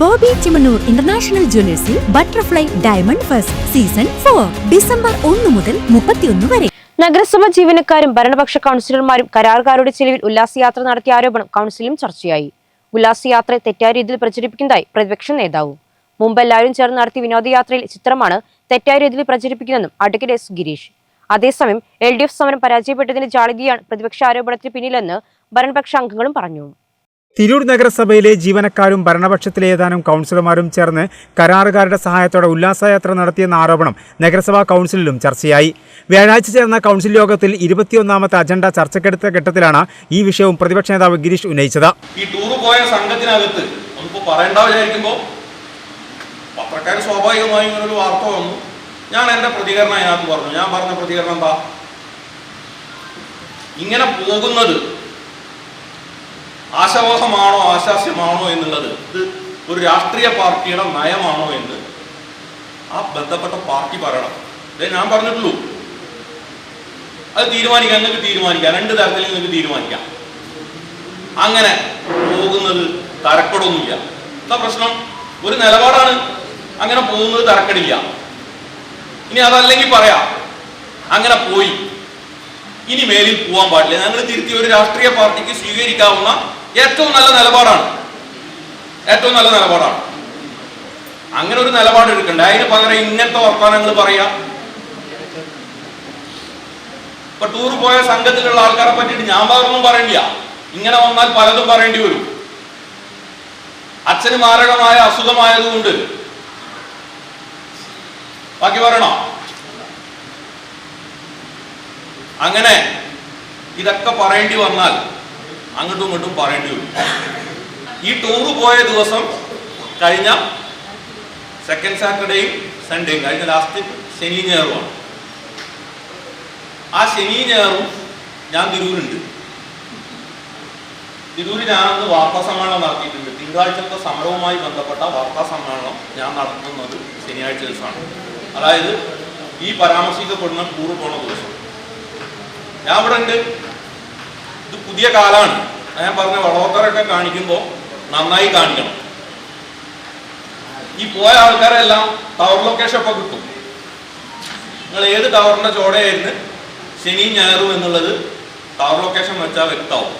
Bobby Chemmanur international ജ്വല്ലേഴ്സിൽ butterfly diamond first season four December ഒന്ന് മുതൽ മുപ്പത്തിയൊന്ന് വരെ. നഗരസഭ ജീവനക്കാരും ഭരണപക്ഷ കൗൺസിലർമാരും കരാറുകാരുടെ ചെലവിൽ ഉല്ലാസയാത്ര നടത്തിയ ആരോപണം കൗൺസിലും ചർച്ചയായി. ഉല്ലാസയാത്ര തെറ്റായ രീതിയിൽ പ്രചരിപ്പിക്കുന്നതായി പ്രതിപക്ഷ നേതാവ്. മുമ്പ് എല്ലാവരും ചേർന്ന് നടത്തിയ വിനോദയാത്രയിൽ ചിത്രമാണ് തെറ്റായ രീതിയിൽ പ്രചരിപ്പിക്കുന്നതെന്നും അഡ്വക്കേറ്റ് എസ് ഗിരീഷ്. അതേസമയം എൽ ഡി എഫ് സമരം പരാജയപ്പെട്ടതിന്റെ ജാളികയാണ് പ്രതിപക്ഷ ആരോപണത്തിന് പിന്നിലെന്ന് ഭരണപക്ഷ അംഗങ്ങളും പറഞ്ഞു. തിരൂർ നഗരസഭയിലെ ജീവനക്കാരും ഭരണപക്ഷത്തിലെ ഏതാനും കൗൺസിലർമാരും ചേർന്ന് കരാറുകാരുടെ സഹായത്തോടെ ഉല്ലാസയാത്ര നടത്തിയെന്ന ആരോപണം നഗരസഭാ കൗൺസിലിലും ചർച്ചയായി. വ്യാഴാഴ്ച ചേർന്ന കൗൺസിൽ യോഗത്തിൽ ഇരുപത്തിയൊന്നാമത്തെ അജണ്ട ചർച്ചക്കെടുത്ത ഘട്ടത്തിലാണ് ഈ വിഷയവും പ്രതിപക്ഷ നേതാവ് ഗിരീഷ് ഉന്നയിച്ചത്. ഈ ടൂർ പോയ സംഘത്തിനകത്ത് പറയണ്ട പത്രക്കാർ സ്വാഭാവികമായും ഒരു വാർത്ത വന്നു. ഞാൻ എന്റെ പ്രതികരണം അതിനകത്ത് പറഞ്ഞു. ഞാൻ പറഞ്ഞ പ്രതികരണം എന്താ? ഇങ്ങനെ പോകുന്നത് ആശാവഹമാണോ ആശാസ്യമാണോ എന്നുള്ളത്? ഇത് ഒരു രാഷ്ട്രീയ പാർട്ടിയുടെ നയമാണോ എന്ന് ആ ബന്ധപ്പെട്ട പാർട്ടി പറയണം. ഇതേ ഞാൻ പറഞ്ഞിട്ടുള്ളൂ. അത് തീരുമാനിക്കാം നിങ്ങൾക്ക് തീരുമാനിക്കാം. രണ്ട് തരത്തിൽ നിങ്ങൾക്ക് തീരുമാനിക്കാം. അങ്ങനെ പോകുന്നത് തരക്കടൊന്നുമില്ല. എന്താ പ്രശ്നം? ഒരു നിലപാടാണ്. അങ്ങനെ പോകുന്നത് തരക്കടില്ല. ഇനി അതല്ലെങ്കിൽ പറയാം. അങ്ങനെ പോയി. ഇനി മേലിൽ പോകാൻ പാടില്ല. ഞങ്ങൾ തിരുത്തി ഒരു രാഷ്ട്രീയ പാർട്ടിക്ക് സ്വീകരിക്കാവുന്ന ഏറ്റവും നല്ല നിലപാടാണ്. ഏറ്റവും നല്ല നിലപാടാണ്. അങ്ങനെ ഒരു നിലപാട് എടുക്കണ്ട. അതിന് പകരം ഇങ്ങനത്തെ വർത്തമാനങ്ങൾ പറയാ. ഇപ്പൊ ടൂർ പോയ സംഘത്തിലുള്ള ആൾക്കാരെ പറ്റിയിട്ട് ഞാൻ വേറൊന്നും പറയണ്ടില്ല ഇങ്ങനെ വന്നാൽ പലതും പറയേണ്ടി വരും. അച്ഛന് മാരകമായ അസുഖമായതുകൊണ്ട്. ബാക്കി പറയണോ? അങ്ങനെ ഇതൊക്കെ പറയേണ്ടി വന്നാൽ അങ്ങോട്ടും ഇങ്ങോട്ടും പറയേണ്ടി വരും. ഈ ടൂറ് പോയ ദിവസം കഴിഞ്ഞ സെക്കൻഡ് സാറ്റർഡേയും സൺഡേയും കഴിഞ്ഞ ലാസ്റ്റ് ശനി ഞായറുമാണ് ആ ശനി ഞായറും ഞാൻ തിരൂരുണ്ട് തിരൂരിൽ ഞാനന്ന് വാർത്താ സമ്മേളനം നടത്തിയിട്ടുണ്ട്. തിങ്കളാഴ്ചത്തെ സമരവുമായി ബന്ധപ്പെട്ട വാർത്താ സമ്മേളനം ഞാൻ നടത്തുന്നത് ശനിയാഴ്ച ദിവസമാണ്. അതായത് ഈ പരാമർശിക്കപ്പെടുന്ന ടൂർ പോണ ദിവസം. ഞാൻ ഇവിടെ ഉണ്ട് ഇത് പുതിയ കാലമാണ് ഞാൻ പറഞ്ഞ വളവത്തരൊക്കെ കാണിക്കുമ്പോൾ നന്നായി കാണിക്കണം. ഈ പോയ ആൾക്കാരെല്ലാം ടവർ ലൊക്കേഷൻ ഒക്കെ കിട്ടും. നിങ്ങൾ ഏത് ടവറിന്റെ ചോടയായിരുന്നു? ശനി ഞായറും എന്നുള്ളത് ടവർ ലൊക്കേഷൻ വെച്ചാൽ വ്യക്തമാവും.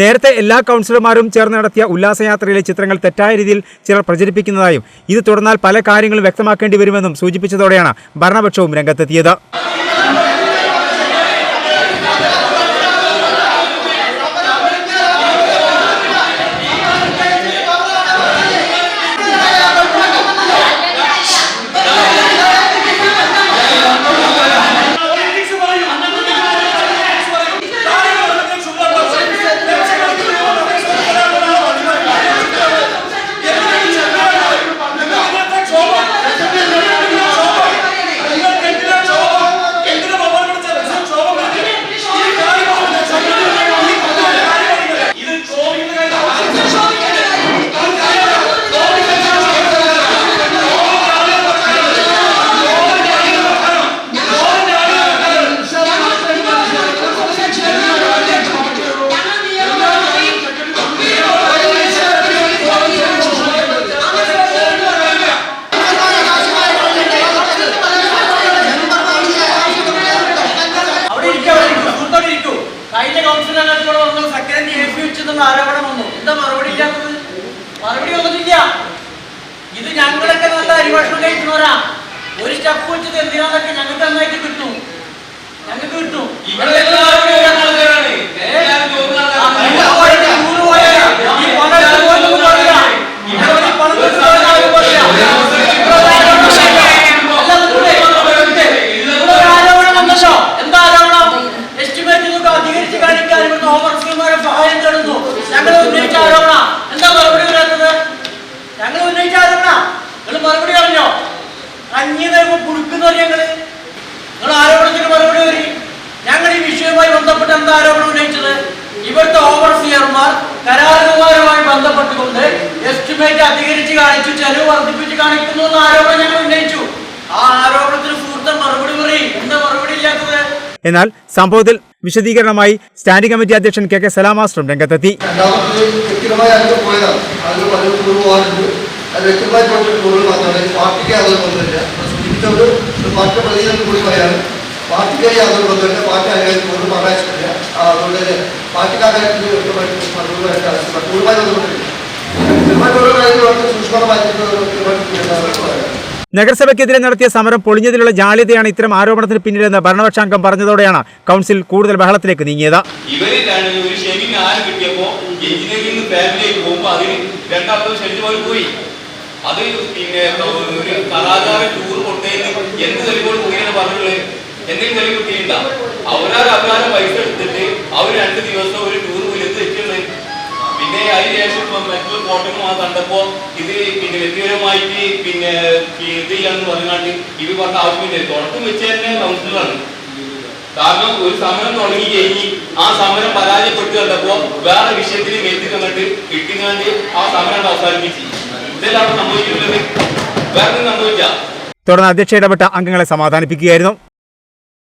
നേരത്തെ എല്ലാ കൗൺസിലർമാരും ചേർന്ന് നടത്തിയ ഉല്ലാസയാത്രയിലെ ചിത്രങ്ങൾ തെറ്റായ രീതിയിൽ ചിലർ പ്രചരിപ്പിക്കുന്നതായും ഇത് തുടർന്നാൽ പല കാര്യങ്ങളും വ്യക്തമാക്കേണ്ടി വരുമെന്നും സൂചിപ്പിച്ചതോടെയാണ് ഭരണപക്ഷവും രംഗത്തെത്തിയത്. എന്താ ആരോപണം? എസ്റ്റിമേറ്റ് തുക അധികരിച്ച് കാണിക്കാൻ ഇവിടുന്ന് ഓഫീസർമാരെ സഹായം തേടുന്നു. ഞങ്ങൾ ഉന്നയിച്ച ആരോപണ. എന്താ മറുപടി വരാത്തത് ഞങ്ങൾ ഉന്നയിച്ച ആരോപണ. നിങ്ങൾ മറുപടി പറഞ്ഞോ? കഞ്ഞി തരുമ്പോ കുടുക്കുന്നവർ ഞങ്ങൾ. നിങ്ങൾ ആരോപണത്തിന് മറുപടി വരും ഞങ്ങൾ ഈ വിഷയവുമായി ബന്ധപ്പെട്ട് എന്താ ആരോപണം ഉന്നയിച്ചത്? ഇവിടുത്തെ ഓവർസിയർമാർ കരാറുകാരുമായി ബന്ധപ്പെട്ടുകൊണ്ട് എസ്റ്റിമേറ്റ് അധികരിച്ച് കാണിച്ചു ചെലവ് വർദ്ധിപ്പിച്ച് കാണിക്കുന്നു എന്ന ആരോപണം ഞങ്ങൾ ഉന്നയിച്ചു. ആ ആരോപണത്തിന് സുഹൃത്ത് മറുപടി പറയും. എന്താ മറുപടി ഇല്ലാത്തത്. എന്നാൽ സംഭവത്തിൽ വിശദീകരണമായി സ്റ്റാൻഡിംഗ് കമ്മിറ്റി അധ്യക്ഷൻ കെ കെ സലാമാസ്റ്ററും രംഗത്തെത്തി. അത് വ്യക്തമായി പോയിട്ട് കൂടുതൽ മാത്രമാണ് പാർട്ടിക്ക് യാതൊരു ബന്ധമില്ല ഒരു പാർട്ടി പ്രതിനിധി കൂടി പറയാണ് പാർട്ടിക്ക് യാതൊരു ബന്ധമില്ല പാർട്ടി അംഗങ്ങൾക്ക് കൂടുതൽ പറയാനില്ല അതുകൊണ്ട് തന്നെ പാർട്ടിക്കാരായിട്ട് വ്യക്തമായിട്ട് കൂടുതലായിട്ട് കൂടുതലായി ബന്ധപ്പെട്ടില്ല വ്യക്തിപരമായി ഓരോ കാര്യങ്ങളും സൂക്ഷ്മമായി തീരുമാനിക്കുന്നത് നഗരസഭയ്ക്കെതിരെ നടത്തിയ സമരം പൊളിഞ്ഞതിലുള്ള ജാള്യതയാണ് ഇത്തരം ആരോപണത്തിന് പിന്നിലെന്ന് ഭരണപക്ഷാംഗം പറഞ്ഞതോടെയാണ് കൗൺസിൽ കൂടുതൽ ബഹളത്തിലേക്ക് നീങ്ങിയത്. ഇവരിലാണ് ഒരു ശനി ആരം കിട്ടിയപ്പോ എഞ്ചിനീയറിംഗ് ഫാമിലിയിലേക്ക് പോകുമ്പോ അതിന് രണ്ടാമത്തെ ഷെഡ് പോയി. അത് പിന്നെ ഒരു കലാകാരൻ ടൂർ കൊണ്ടുപോയി എന്ത് തെളിവുകൾ മുഖേന പറഞ്ഞുള്ളത് എന്തെങ്കിലും തെളിവ് കിട്ടിയില്ല അവരാ അവരാലും പൈസ എടുത്തിട്ട് അവർ രണ്ട് ദിവസം ഒരു ടൂർ വിലത്ത് വെച്ചിട്ടുണ്ട് പിന്നെ അതിന് ശേഷം ഇപ്പൊ മറ്റുള്ള ഫോട്ടോകൾ കണ്ടപ്പോ ഇത് പിന്നെ വ്യക്തിപരമായിട്ട് പിന്നെ ഇതില്ലെന്ന് പറഞ്ഞാണ്ട് ഇത് പറഞ്ഞ ആവശ്യമില്ല. തുടക്കം വെച്ച് തന്നെ കൗൺസിലറാണ് കാരണം ഒരു സമരം തുടങ്ങി കഴിഞ്ഞ് ആ സമരം പരാജയപ്പെട്ടു കണ്ടപ്പോ വേറെ വിഷയത്തിന് മേത്തി തന്നിട്ട് കിട്ടിങ്ങാണ്ട് ആ സമരം അവസാനിപ്പിച്ചു. തുടർന്ന് അധ്യക്ഷ ഇടപെട്ട അംഗങ്ങളെ സമാധാനിപ്പിക്കുകയായിരുന്നു.